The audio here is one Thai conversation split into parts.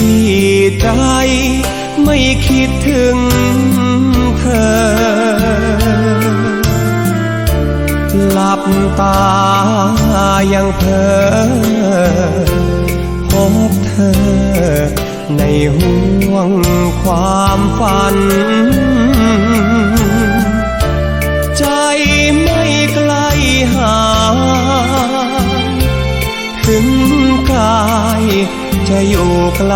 ที่ใจไม่คิดถึงเธอ หลับตายังเพ้อพบเธอในห่วงความฝัน จะอยู่ไกล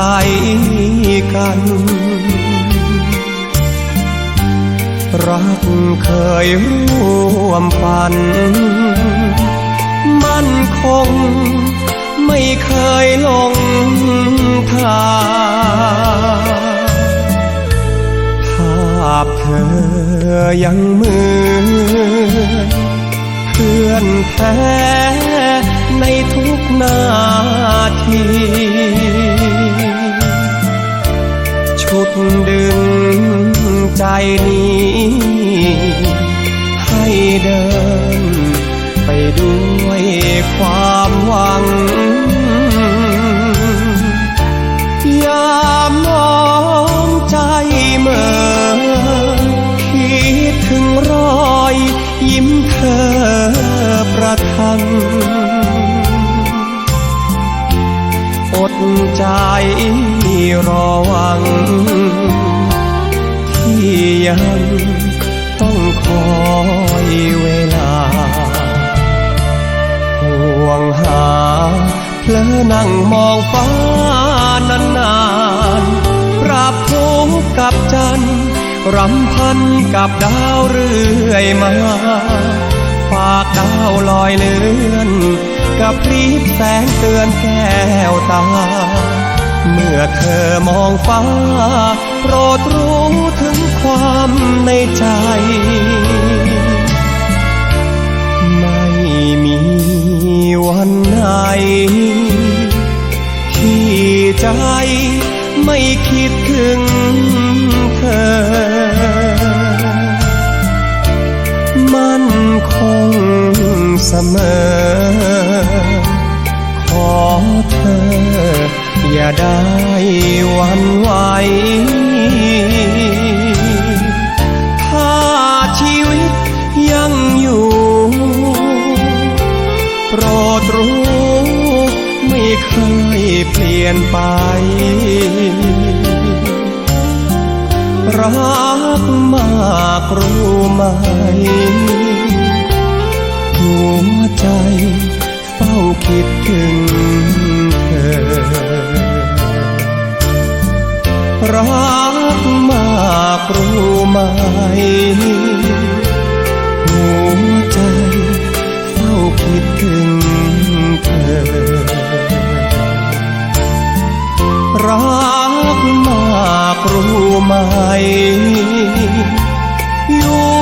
กันรักเคยร่วมฝัน มั่นคง ไม่เคยหลงทางภาพเธอยังเหมือนเพื่อนแท้ในทุก นาทีชุดดึงใจนี้ ให้เดิน ไปด้วยความหวัง ยามองใจเหมื่อคิดถึงรอยยิ้มเธอ รอหวัง ที่ยังต้องคอยเวลา ห่วงหาเพลอนั่งมองฟ้านานๆปรับทุกกับจันทร์รำพันกับดาวเรื่อยมา ฝากดาวลอยเลือน กับพริบแสงเตือนแก้วตา เมื่อเธอมองฟ้า โปรดรู้ถึงความในใจ ไม่มีวันไหน ที่ใจไม่คิดถึงเธอ มันคงเสมอ ขอเธอ อย่าได้วันไหวถ้าชีวิตยังอยู่ โปรดรู้ไม่เคยเปลี่ยนไป รักมากรู้ไหมหัวใจเฝ้าคิดถึง ไหม หัวใจเฝ้าคิดถึงเธอ รักมากรู้ไหม อยู่